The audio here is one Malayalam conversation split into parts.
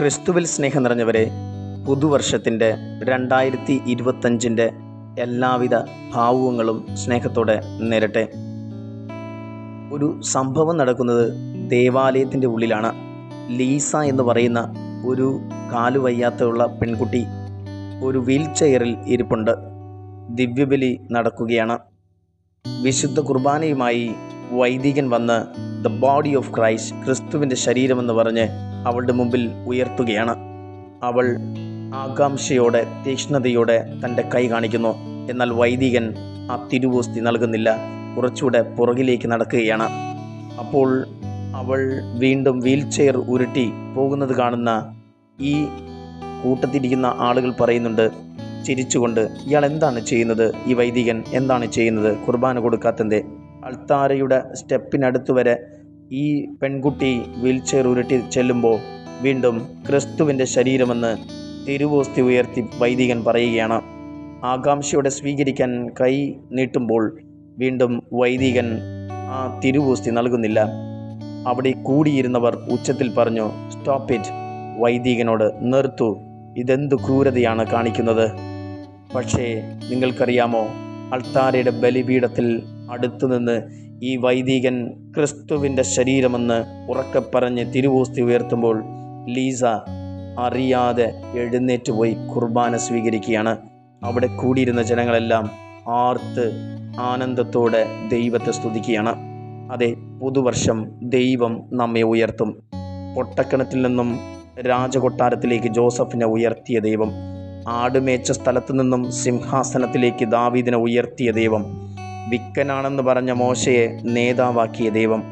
ക്രിസ്തുവിൽ സ്നേഹം നിറഞ്ഞവരെ പുതുവർഷത്തിന്റെ രണ്ടായിരത്തി ഇരുപത്തഞ്ചിന്റെ എല്ലാവിധ ഭാവുകങ്ങളും സ്നേഹത്തോടെ നേരട്ടെ. ഒരു സംഭവം നടക്കുന്നത് ദേവാലയത്തിന്റെ ഉള്ളിലാണ്. ലീസ എന്ന് പറയുന്ന ഒരു കാലുവയ്യാത്തുള്ള പെൺകുട്ടി ഒരു വീൽ ചെയറിൽ ഇരിപ്പുണ്ട്. ദിവ്യബലി നടക്കുകയാണ്. വിശുദ്ധ കുർബാനയുമായി വൈദികൻ വന്ന് ദ ബോഡി ഓഫ് ക്രൈസ്റ്റ് ക്രിസ്തുവിന്റെ ശരീരമെന്ന് പറഞ്ഞ് അവളുടെ മുമ്പിൽ ഉയർത്തുകയാണ്. അവൾ ആകാംക്ഷയോടെ തീക്ഷ്ണതയോടെ തന്റെ കൈ കാണിക്കുന്നു. എന്നാൽ വൈദികൻ ആ തിരുവോസ്തി നൽകുന്നില്ല. കുറച്ചുകൂടെ പുറകിലേക്ക് നടക്കുകയാണ്. അപ്പോൾ അവൾ വീണ്ടും വീൽ ചെയർ ഉരുട്ടി പോകുന്നത് കാണുന്ന ഈ കൂട്ടത്തിരിക്കുന്ന ആളുകൾ പറയുന്നുണ്ട് ചിരിച്ചുകൊണ്ട് ഇയാൾ എന്താണ് ചെയ്യുന്നത്? ഈ വൈദികൻ എന്താണ് ചെയ്യുന്നത്? കുർബാന കൊടുക്കാത്തതിന്റെ അൾത്താരയുടെ സ്റ്റെപ്പിനടുത്ത് വരെ ഈ പെൺകുട്ടി വീൽചെയർ ഉരുട്ടി ചെല്ലുമ്പോൾ വീണ്ടും ക്രിസ്തുവിന്റെ ശരീരമെന്ന് തിരുവോസ്തി ഉയർത്തി വൈദികൻ പറയുകയാണ്. ആകാംക്ഷയോടെ സ്വീകരിക്കാൻ കൈ നീട്ടുമ്പോൾ വീണ്ടും വൈദികൻ ആ തിരുവോസ്തി നൽകുന്നില്ല. അവിടെ കൂടിയിരുന്നവർ ഉച്ചത്തിൽ പറഞ്ഞു സ്റ്റോപ്പ് ഇറ്റ് വൈദികനോട് നിർത്തു. ഇതെന്തു ക്രൂരതയാണ് കാണിക്കുന്നത്? പക്ഷേ നിങ്ങൾക്കറിയാമോ അൾത്താരയുടെ ബലിപീഠത്തിൽ അടുത്തുനിന്ന് ഈ വൈദികൻ ക്രിസ്തുവിന്റെ ശരീരമെന്ന് ഉറക്കെ പറഞ്ഞ് തിരുവോസ്തി ഉയർത്തുമ്പോൾ ലീസ അറിയാതെ എഴുന്നേറ്റ് പോയി കുർബാന സ്വീകരിക്കുകയാണ്. അവിടെ കൂടിയിരുന്ന ജനങ്ങളെല്ലാം ആർത്ത് ആനന്ദത്തോടെ ദൈവത്തെ സ്തുതിക്കുകയാണ്. അതെ പുതുവർഷം ദൈവം നമ്മെ ഉയർത്തും. പൊട്ടക്കിണറ്റിൽ നിന്നും രാജകൊട്ടാരത്തിലേക്ക് ജോസഫിനെ ഉയർത്തിയ ദൈവം. ആടുമേച്ച സ്ഥലത്തു നിന്നും സിംഹാസനത്തിലേക്ക് ദാവീദിനെ ഉയർത്തിയ ദൈവം. വിക്കനാണെന്ന് പറഞ്ഞ മോശയെ നേതാവാക്കിയ ദൈവം.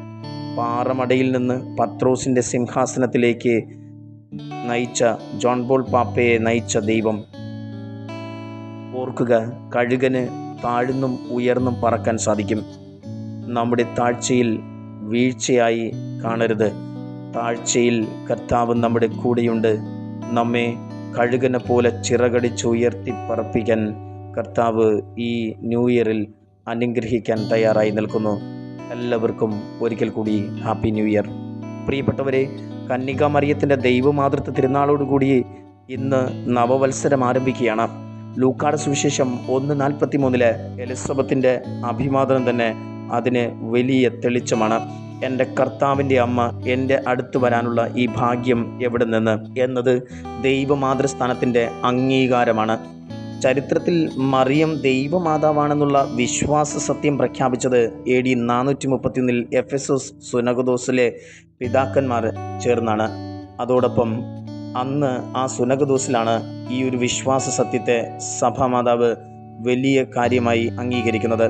പാറമടയിൽ നിന്ന് പത്രോസിന്റെ സിംഹാസനത്തിലേക്ക് നയിച്ച ജോൺ ബോൾ പാപ്പയെ നയിച്ച ദൈവം. ഓർക്കുക കഴുകന് താഴ്ന്നും ഉയർന്നും പറക്കാൻ സാധിക്കും. നമ്മുടെ താഴ്ചയിൽ വീഴ്ചയായി കാണരുത്. താഴ്ചയിൽ കർത്താവ് നമ്മുടെ കൂടെയുണ്ട്. നമ്മെ കഴുകനെ പോലെ ചിറകടിച്ച് ഉയർത്തി കർത്താവ് ഈ ന്യൂ ഇയറിൽ അനുഗ്രഹിക്കാൻ തയ്യാറായി നിൽക്കുന്നു. എല്ലാവർക്കും ഒരിക്കൽ കൂടി ഹാപ്പി ന്യൂ ഇയർ. പ്രിയപ്പെട്ടവരെ കന്യക മറിയത്തിന്റെ ദൈവമാതൃത്വ തിരുനാളോടുകൂടി ഇന്ന് നവവത്സരം ആരംഭിക്കുകയാണ്. ലൂക്കാട് സുവിശേഷം ഒന്ന് നാൽപ്പത്തി മൂന്നിലെ എലിസബത്തിന്റെ അഭിവാദനം തന്നെ അതിന് വലിയ തെളിച്ചമാണ്. എന്റെ കർത്താവിന്റെ അമ്മ എന്റെ അടുത്ത് വരാനുള്ള ഈ ഭാഗ്യം എവിടെ നിന്ന്? എന്നത് ദൈവമാതൃസ്ഥാനത്തിന്റെ അംഗീകാരമാണ്. ചരിത്രത്തിൽ മറിയം ദൈവമാതാവാണെന്നുള്ള വിശ്വാസ സത്യം പ്രഖ്യാപിച്ചത് എ ഡി നാനൂറ്റി മുപ്പത്തിയൊന്നിൽ എഫ് എസ് എസ് സുനഗദോസിലെ പിതാക്കന്മാർ ചേർന്നാണ്. അതോടൊപ്പം അന്ന് ആ സുനഗദോസിലാണ് ഈ ഒരു വിശ്വാസ സത്യത്തെ സഭാമാതാവ് വലിയ കാര്യമായി അംഗീകരിക്കുന്നത്.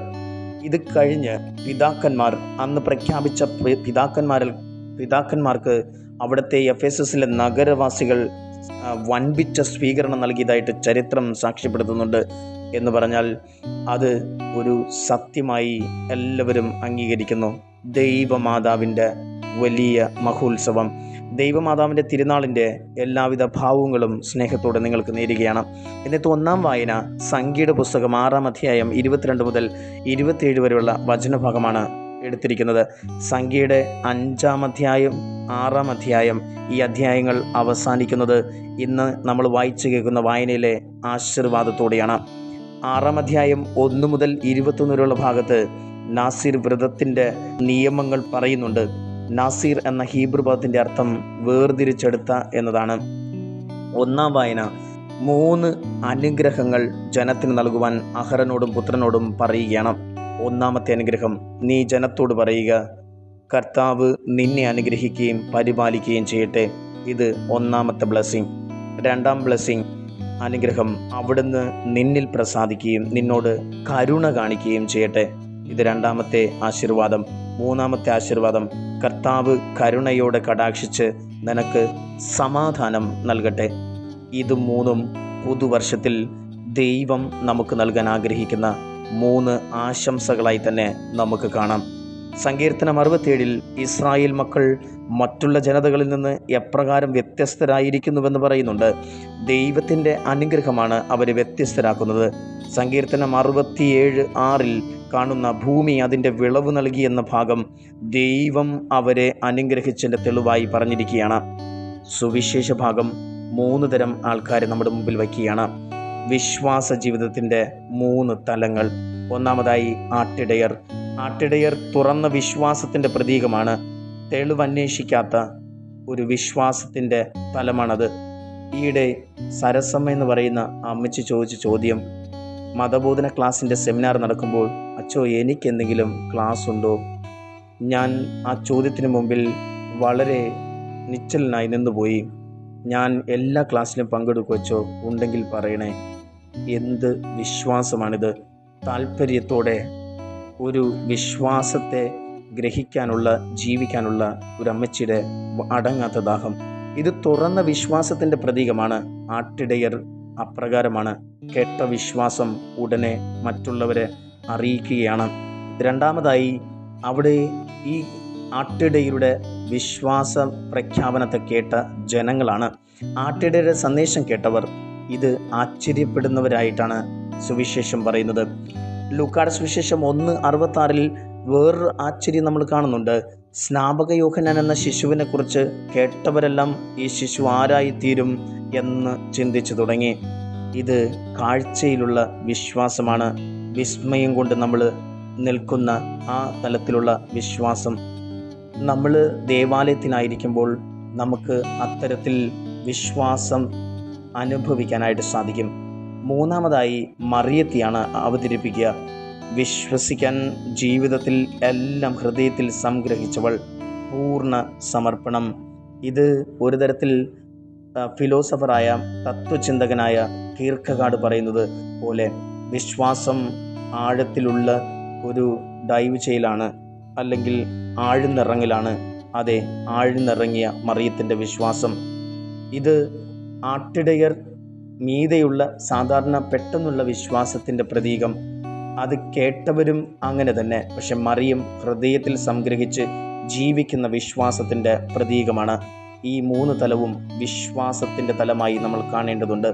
ഇത് കഴിഞ്ഞ് പിതാക്കന്മാർ അന്ന് പ്രഖ്യാപിച്ച പിതാക്കന്മാരിൽ പിതാക്കന്മാർക്ക് അവിടുത്തെ എഫ് എസ് എസിലെ നഗരവാസികൾ വൻപിച്ച സ്വീകരണം നൽകിയതായിട്ട് ചരിത്രം സാക്ഷ്യപ്പെടുത്തുന്നുണ്ട് എന്ന് പറഞ്ഞാൽ അത് ഒരു സത്യമായി എല്ലാവരും അംഗീകരിക്കുന്നു. ദൈവമാതാവിന്റെ വലിയ മഹോത്സവം. ദൈവമാതാവിന്റെ തിരുനാളിന്റെ എല്ലാവിധ ഭാവങ്ങളും സ്നേഹത്തോടെ നിങ്ങൾക്ക് നേരുകയാണ്. എന്നിട്ട് ഒന്നാം വായന സംഗീത പുസ്തകം ആറാം അധ്യായം ഇരുപത്തിരണ്ട് മുതൽ ഇരുപത്തിയേഴ് വരെയുള്ള വചനഭാഗമാണ് എടുത്തിരിക്കുന്നത്. സംഖ്യയുടെ അഞ്ചാം അധ്യായം ആറാം അധ്യായം ഈ അധ്യായങ്ങൾ അവസാനിക്കുന്നത് ഇന്ന് നമ്മൾ വായിച്ചു കേൾക്കുന്ന വായനയിലെ ആശീർവാദത്തോടെയാണ്. ആറാം അധ്യായം ഒന്ന് മുതൽ ഇരുപത്തൊന്ന് വരെയുള്ള ഭാഗത്ത് നാസിർ വ്രതത്തിന്റെ നിയമങ്ങൾ പറയുന്നുണ്ട്. നാസിർ എന്ന ഹീബ്രു പദത്തിന്റെ അർത്ഥം വേർതിരിച്ചെടുത്ത എന്നതാണ്. ഒന്നാം വായന മൂന്ന് അനുഗ്രഹങ്ങൾ ജനത്തിന് നൽകുവാൻ അഹരനോടും പുത്രനോടും പറയുകയാണ്. ഒന്നാമത്തെ അനുഗ്രഹം നീ ജനത്തോട് പറയുക. കർത്താവ് നിന്നെ അനുഗ്രഹിക്കുകയും പരിപാലിക്കുകയും ചെയ്യട്ടെ. ഇത് ഒന്നാമത്തെ ബ്ലെസ്സിങ് രണ്ടാം ബ്ലെസ്സിങ് അനുഗ്രഹം അവിടുന്ന് നിന്നിൽ പ്രസാദിക്കുകയും നിന്നോട് കരുണ കാണിക്കുകയും ചെയ്യട്ടെ. ഇത് രണ്ടാമത്തെ ആശീർവാദം. മൂന്നാമത്തെ ആശീർവാദം കർത്താവ് കരുണയോടെ കടാക്ഷിച്ച് നിനക്ക് സമാധാനം നൽകട്ടെ. ഇത് മൂന്നും പുതുവർഷത്തിൽ ദൈവം നമുക്ക് നൽകാൻ ആഗ്രഹിക്കുന്ന മൂന്ന് ആശംസകളായി തന്നെ നമുക്ക് കാണാം. സങ്കീർത്തനം അറുപത്തേഴിൽ ഇസ്രായേൽ മക്കൾ മറ്റുള്ള ജനതകളിൽ നിന്ന് എപ്രകാരം വ്യത്യസ്തരായിരിക്കുന്നുവെന്ന് പറയുന്നുണ്ട്. ദൈവത്തിന്റെ അനുഗ്രഹമാണ് അവരെ വ്യത്യസ്തരാക്കുന്നത്. സങ്കീർത്തനം അറുപത്തിയേഴ് ആറിൽ കാണുന്ന ഭൂമി അതിന്റെ വിളവ് നൽകി എന്ന ഭാഗം ദൈവം അവരെ അനുഗ്രഹിച്ചതിന്റെ തെളിവായി പറഞ്ഞിരിക്കുകയാണ്. സുവിശേഷ ഭാഗം മൂന്ന് തരം ആൾക്കാരെ നമ്മുടെ മുമ്പിൽ വയ്ക്കുകയാണ്. വിശ്വാസ ജീവിതത്തിന്റെ മൂന്ന് തലങ്ങൾ. ഒന്നാമതായി ആട്ടിടയർ. ആട്ടിടയർ തുറന്ന വിശ്വാസത്തിന്റെ പ്രതീകമാണ്. തെളിവന്വേഷിക്കാത്ത ഒരു വിശ്വാസത്തിന്റെ തലമാണത്. ഈയിടെ സരസമ്മ എന്ന് പറയുന്ന അമ്മച്ചി ചോദിച്ച ചോദ്യം മതബോധന ക്ലാസ്സിന്റെ സെമിനാർ നടക്കുമ്പോൾ അച്ചോ എനിക്കെന്തെങ്കിലും ക്ലാസ് ഉണ്ടോ? ഞാൻ ആ ചോദ്യത്തിന് മുമ്പിൽ വളരെ നിശ്ചലനായി നിന്നുപോയി. ഞാൻ എല്ലാ ക്ലാസ്സിലും പങ്കെടുക്കുവച്ചോ ഉണ്ടെങ്കിൽ പറയണേ. എന്ത് വിശ്വാസമാണിത്? താല്പര്യത്തോടെ ഒരു വിശ്വാസത്തെ ഗ്രഹിക്കാനുള്ള ജീവിക്കാനുള്ള ഒരു അമ്മച്ചിയുടെ അടങ്ങാത്ത ദാഹം. ഇത് തുറന്ന വിശ്വാസത്തിന്റെ പ്രതീകമാണ്. ആട്ടിടയർ അപ്രകാരമാണ്. കേട്ട വിശ്വാസം ഉടനെ മറ്റുള്ളവരെ അറിയിക്കുകയാണ്. രണ്ടാമതായി അവിടെ ഈ ആട്ടിടയരുടെ വിശ്വാസ പ്രഖ്യാപനത്തെ കേട്ട ജനങ്ങളാണ്. ആട്ടിടയുടെ സന്ദേശം കേട്ടവർ ഇത് ആശ്ചര്യപ്പെടുന്നവരായിട്ടാണ് സുവിശേഷം പറയുന്നത്. ലൂക്കാട് സുവിശേഷം ഒന്ന് അറുപത്താറിൽ വേറൊരു ആശ്ചര്യം നമ്മൾ കാണുന്നുണ്ട്. സ്നാപക യോഹനാൻ എന്ന ശിശുവിനെ കുറിച്ച് കേട്ടവരെല്ലാം ഈ ശിശു ആരായിത്തീരും എന്ന് ചിന്തിച്ചു തുടങ്ങി. ഇത് കാഴ്ചയിലുള്ള വിശ്വാസമാണ്. വിസ്മയം കൊണ്ട് നമ്മൾ നിൽക്കുന്ന ആ തലത്തിലുള്ള വിശ്വാസം. നമ്മൾ ദേവാലയത്തിനായിരിക്കുമ്പോൾ നമുക്ക് അത്തരത്തിൽ വിശ്വാസം അനുഭവിക്കാനായിട്ട് സാധിക്കും. മൂന്നാമതായി മറിയത്തെയാണ് അവതരിപ്പിക്കുക. വിശ്വസിക്കാൻ ജീവിതത്തിൽ എല്ലാം ഹൃദയത്തിൽ സംഗ്രഹിച്ചവൾ. പൂർണ സമർപ്പണം. ഇത് ഒരു തരത്തിൽ ഫിലോസഫറായ തത്വചിന്തകനായ കീർക്കകാട് പറയുന്നത് പോലെ വിശ്വാസം ആഴത്തിലുള്ള ഒരു ഡൈവ് ചെയ്യലാണ് അല്ലെങ്കിൽ ആഴ്ന്നിറങ്ങലാണ്. അതെ ആഴ്ന്നിറങ്ങിയ മറിയത്തിന്റെ വിശ്വാസം. ഇത് ആട്ടിടയർ മീതെയുള്ള സാധാരണ പെട്ടെന്നുള്ള വിശ്വാസത്തിന്റെ പ്രതീകം. അത് കേട്ടവരും അങ്ങനെ തന്നെ. പക്ഷെ മറിയം ഹൃദയത്തിൽ സംഗ്രഹിച്ച് ജീവിക്കുന്ന വിശ്വാസത്തിന്റെ പ്രതീകമാണ്. ഈ മൂന്ന് തലവും വിശ്വാസത്തിന്റെ തലമായി നമ്മൾ കാണേണ്ടതുണ്ട്.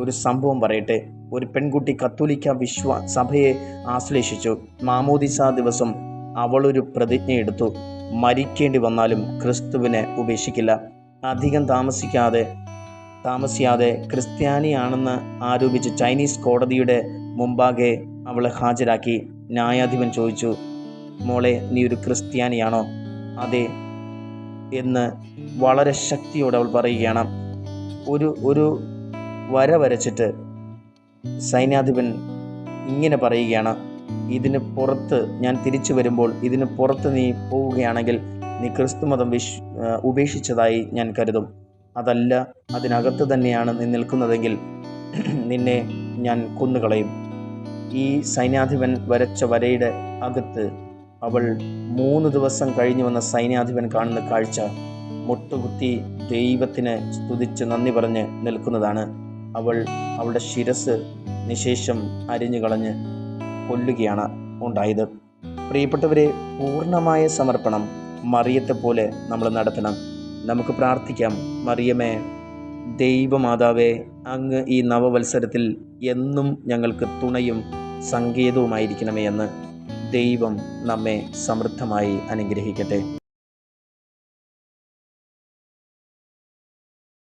ഒരു സംഭവം പറയട്ടെ. ഒരു പെൺകുട്ടി കത്തോലിക്ക വിശ്വാ സഭയെ ആശ്ലേഷിച്ചു. മാമോദിസ ദിവസം അവളൊരു പ്രതിജ്ഞ എടുത്തു. മരിക്കേണ്ടി വന്നാലും ക്രിസ്തുവിനെ ഉപേക്ഷിക്കില്ല. അധികം താമസിക്കാതെ താമസിയാതെ ക്രിസ്ത്യാനിയാണെന്ന് ആരോപിച്ച് ചൈനീസ് കോടതിയുടെ മുമ്പാകെ അവളെ ഹാജരാക്കി ന്യായാധിപൻ ചോദിച്ചു മോളെ നീ ഒരു ക്രിസ്ത്യാനിയാണോ? അതെ എന്ന് വളരെ ശക്തിയോടെ അവൾ പറയുകയാണ്. ഒരു ഒരു വര വരച്ചിട്ട് സൈന്യാധിപൻ ഇങ്ങനെ പറയുകയാണ് ഇതിന് പുറത്ത് ഞാൻ തിരിച്ചു വരുമ്പോൾ ഇതിന് പുറത്ത് നീ പോവുകയാണെങ്കിൽ നീ ക്രിസ്തുമതം വിശ് ഉപേക്ഷിച്ചതായി ഞാൻ കരുതും. അതല്ല അതിനകത്ത് തന്നെയാണ് നീ നിൽക്കുന്നതെങ്കിൽ നിന്നെ ഞാൻ കൊന്നുകളയും. ഈ സൈന്യാധിപൻ വരച്ച വരയുടെ അകത്ത് അവൾ മൂന്ന് ദിവസം കഴിഞ്ഞു വന്ന സൈന്യാധിപൻ കാണുന്ന കാഴ്ച മുട്ടുകുത്തി ദൈവത്തിന് സ്തുതിച്ച് നന്ദി പറഞ്ഞ് നിൽക്കുന്നതാണ്. അവൾ അവളുടെ ശിരസ് നിശേഷം അരിഞ്ഞു കളഞ്ഞ് കൊല്ലുകയാണ് ഉണ്ടായത്. പ്രിയപ്പെട്ടവരെ പൂർണമായ സമർപ്പണം മറിയത്തെ പോലെ നമ്മൾ നടത്തണം. നമുക്ക് പ്രാർത്ഥിക്കാം. മറിയമേ ദൈവമാതാവേ അങ്ങ് ഈ നവവത്സരത്തിൽ എന്നും ഞങ്ങൾക്ക് തുണയും സങ്കേതവുമായിരിക്കണമേ എന്ന് ദൈവം നമ്മെ സമൃദ്ധമായി അനുഗ്രഹിക്കട്ടെ.